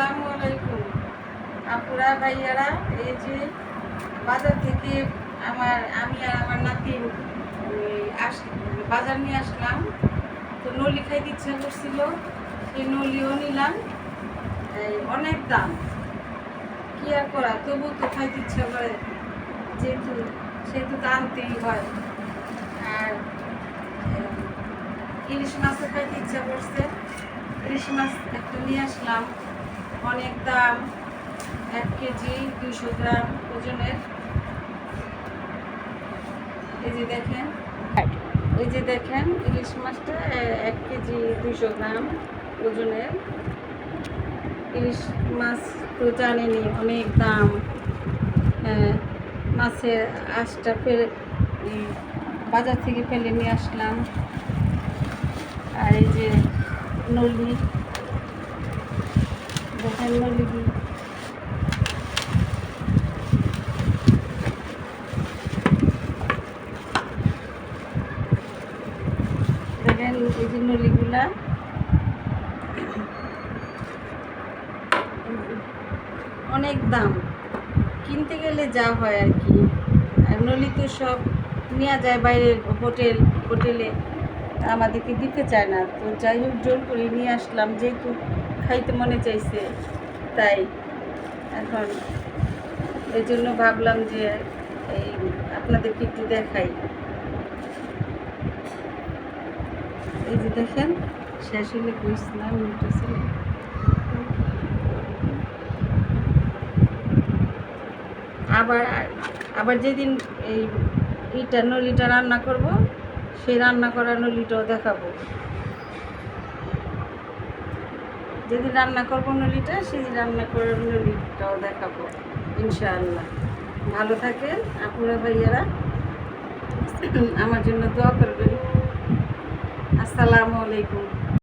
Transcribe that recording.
আসসালামু আলাইকুম। আপুরা, ভাইয়ারা, এই যে বাজার থেকে আমার, আমি আর আমার নাতিন আস, বাজার নিয়ে আসলাম। তো নলি খাইতে ইচ্ছা করছিল, সেই নলিও নিলাম। অনেক দাম। কি আর করা, তবু তো খাইতে ইচ্ছা করে, যেহেতু, সেহেতু তো আনতেই হয়। আর ইলিশ মাছও খাইতে ইচ্ছা করছে। ইলিশ মাছ একটা নিয়ে আসলাম। অনেক দাম, এক কেজি দুশো গ্রাম ওজনের। এই যে দেখেন, এই যে দেখেন, ইলিশ মাছটা এক কেজি দুশো গ্রাম ওজনের। ইলিশ মাছ তো জানেনি অনেক দাম। মাছের আঁশটা ফেলে বাজার থেকে ফেলে নিয়ে আসলাম। আর এই যে নলি দেখেন এই অনেক দাম। কিনতে গেলে যা হয় আর কি। আর নলি তো সব নেওয়া যায় বাইরের হোটেল, হোটেলে। আমাদেরকে দিতে চায় না। তো যাই হোক, জোর করে নিয়ে আসলাম। যেহেতু খাইতে মনে চাইছে, তাই এখন এই জন্য ভাবলাম যে এই আপনাদেরকে একটু দেখাই। এই যে দেখেন, শেষ হলে উঠেছিল আবার আবার যেদিন এই ইটা নলিটা রান্না করব, সেই রান্না করা নলিটাও দেখাবো। যেদিন রান্না করব নলিটা, সেদিন রান্না করার নলিটাও দেখাবো, ইনশাআল্লাহ। ভালো থাকেন আপনারা ভাইয়ারা। আমার জন্য দোয়া করবেন। আসসালামু আলাইকুম।